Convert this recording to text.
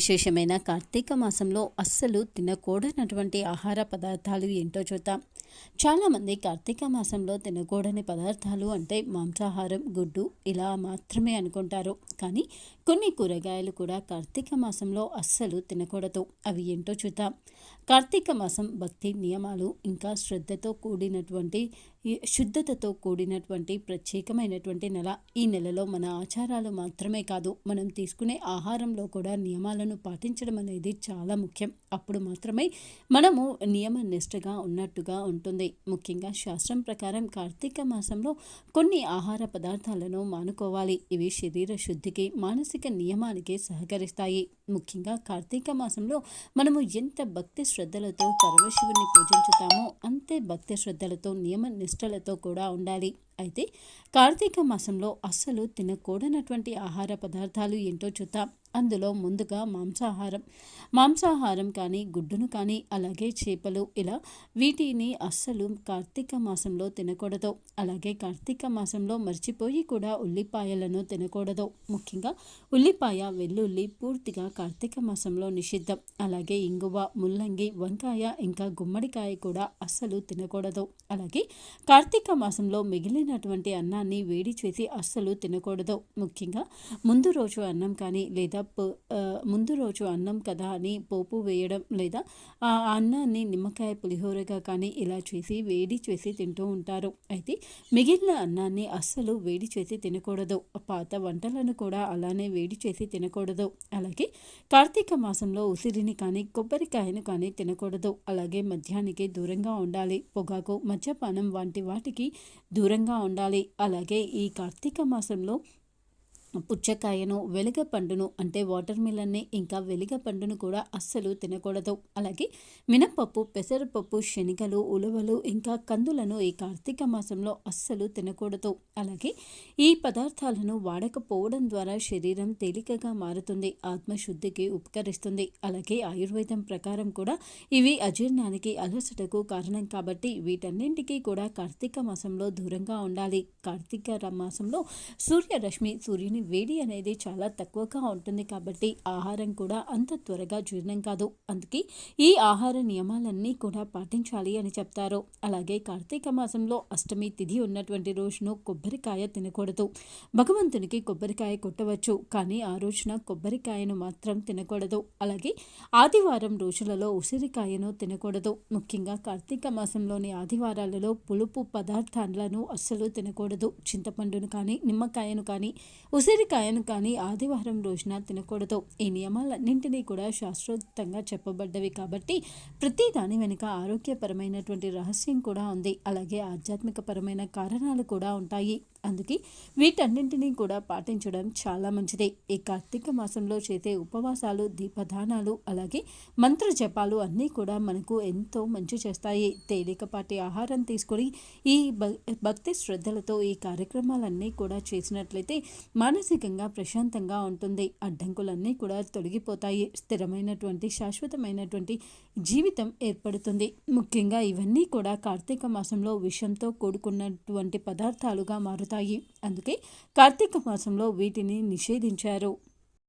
విశేషమైన కార్తీక మాసంలో అస్సలు తినకూడనటువంటి ఆహార పదార్థాలు ఏంటో చూద్దాం. చాలామంది కార్తీక మాసంలో తినకూడని పదార్థాలు అంటే మాంసాహారం గుడ్డు ఇలా మాత్రమే అనుకుంటారు. కానీ కొన్ని కూరగాయలు కూడా కార్తీక మాసంలో అస్సలు తినకూడదు. అవి ఏంటో చూద్దాం. కార్తీక మాసం భక్తి నియమాలు ఇంకా శ్రద్ధతో కూడినటువంటి శుద్ధతతో కూడినటువంటి ప్రత్యేకమైనటువంటి నెల. ఈ నెలలో మన ఆచారాలు మాత్రమే కాదు మనం తీసుకునే ఆహారంలో కూడా నియమాలను పాటించడం అనేది చాలా ముఖ్యం. అప్పుడు మాత్రమే మనము నియమ నిష్టగా ఉన్నట్టుగా ఉంటుంది. ముఖ్యంగా శాస్త్రం ప్రకారం కార్తీక మాసంలో కొన్ని ఆహార పదార్థాలను మానుకోవాలి. ఇవి శరీర శుద్ధికి మానసిక నియమానికి సహకరిస్తాయి. ముఖ్యంగా కార్తీక మాసంలో మనము ఎంత భక్తి శ్రద్ధలతో పరమశివుని పూజించుతామో అంతే భక్తి శ్రద్ధలతో నియమ నిష్టలతో కూడా ఉండాలి. అయితే కార్తీక మాసంలో అస్సలు తినకూడనటువంటి ఆహార పదార్థాలు ఏంటో చూద్దాం. అందులో ముందుగా మాంసాహారం. మాంసాహారం కానీ గుడ్డును కానీ అలాగే చేపలు ఇలా వీటిని అస్సలు కార్తీక మాసంలో తినకూడదు. అలాగే కార్తీక మాసంలో మర్చిపోయి కూడా ఉల్లిపాయలను తినకూడదు. ముఖ్యంగా ఉల్లిపాయ వెల్లుల్లి పూర్తిగా కార్తీక మాసంలో నిషిద్ధం. అలాగే ఇంగువ ముల్లంగి వంకాయ ఇంకా గుమ్మడికాయ కూడా అస్సలు తినకూడదు. అలాగే కార్తీక మాసంలో మిగిలిన మిగిలినటువంటి అన్నాన్ని వేడి చేసి అస్సలు తినకూడదు. ముఖ్యంగా ముందు రోజు అన్నం కానీ లేదా ముందు రోజు అన్నం కదా అని పోపు వేయడం లేదా ఆ అన్నాన్ని నిమ్మకాయ పులిహోరగా కానీ ఇలా చేసి వేడి చేసి తింటూ ఉంటారు. అయితే మిగిలిన అన్నాన్ని అస్సలు వేడి చేసి తినకూడదు. పాత వంటలను కూడా అలానే వేడి చేసి తినకూడదు. అలాగే కార్తీక మాసంలో ఉసిరిని కానీ కొబ్బరికాయను కానీ తినకూడదు. అలాగే మద్యానికి దూరంగా ఉండాలి. పొగాకు మద్యపానం వంటి వాటికి దూరంగా ఉండాలి. అలాగే ఈ కార్తీక మాసంలో పుచ్చకాయను వెలుగ పండును అంటే వాటర్ మిలన్ని ఇంకా వెలుగ పండును కూడా అస్సలు తినకూడదు. అలాగే మినపప్పు పెసరపప్పు శనగలు ఉలవలు ఇంకా కందులను ఈ కార్తీక మాసంలో అస్సలు తినకూడదు. అలాగే ఈ పదార్థాలను వాడకపోవడం ద్వారా శరీరం తేలికగా మారుతుంది ఆత్మశుద్ధికి ఉపకరిస్తుంది. అలాగే ఆయుర్వేదం ప్రకారం కూడా ఇవి అజీర్ణానికి అలసటకు కారణం కాబట్టి వీటన్నింటికీ కూడా కార్తీక మాసంలో దూరంగా ఉండాలి. కార్తీక మాసంలో సూర్యరశ్మి సూర్యుని వేడి అనేది చాలా తక్కువగా ఉంటుంది కాబట్టి ఆహారం కూడా అంత త్వరగా జీర్ణం కాదు. అందుకే ఈ ఆహార నియమాలన్నీ కూడా పాటించాలి అని చెప్తారు. అలాగే కార్తీక మాసంలో అష్టమి తిథి ఉన్నటువంటి రోజును కొబ్బరికాయ తినకూడదు. భగవంతునికి కొబ్బరికాయ కొట్టవచ్చు కానీ ఆ రోజున కొబ్బరికాయను మాత్రం తినకూడదు. అలాగే ఆదివారం రోజులలో ఉసిరికాయను తినకూడదు. ముఖ్యంగా కార్తీక మాసంలోని ఆదివారాలలో పులుపు పదార్థాలను అస్సలు తినకూడదు. చింతపండును కానీ నిమ్మకాయను కానీ ఉసిరికాయను కానీ ఆదివారం రోజున తినకూడదు. ఈ నియమాలన్నింటినీ కూడా శాస్త్రోక్తంగా చెప్పబడ్డవి కాబట్టి ప్రతి దాని వెనుక ఆరోగ్యపరమైనటువంటి రహస్యం కూడా ఉంది. అలాగే ఆధ్యాత్మికపరమైన కారణాలు కూడా ఉంటాయి. అందుకే వీటన్నింటినీ కూడా పాటించడం చాలా మంచిది. ఈ కార్తీక మాసంలో చేసే ఉపవాసాలు దీపదానాలు అలాగే మంత్ర జపాలు అన్నీ కూడా మనకు ఎంతో మంచి చేస్తాయి. తేలికపాటి ఆహారం తీసుకొని ఈ భక్తి శ్రద్ధలతో ఈ కార్యక్రమాలన్నీ కూడా చేసినట్లయితే మానసికంగా ప్రశాంతంగా ఉంటుంది. అడ్డంకులన్నీ కూడా తొలగిపోతాయి. స్థిరమైనటువంటి శాశ్వతమైనటువంటి జీవితం ఏర్పడుతుంది. ముఖ్యంగా ఇవన్నీ కూడా కార్తీక మాసంలో విషంతో కూడుకున్నటువంటి పదార్థాలుగా మారుతాయి. అందుకే కార్తీక మాసంలో వీటిని నిషేధించారు.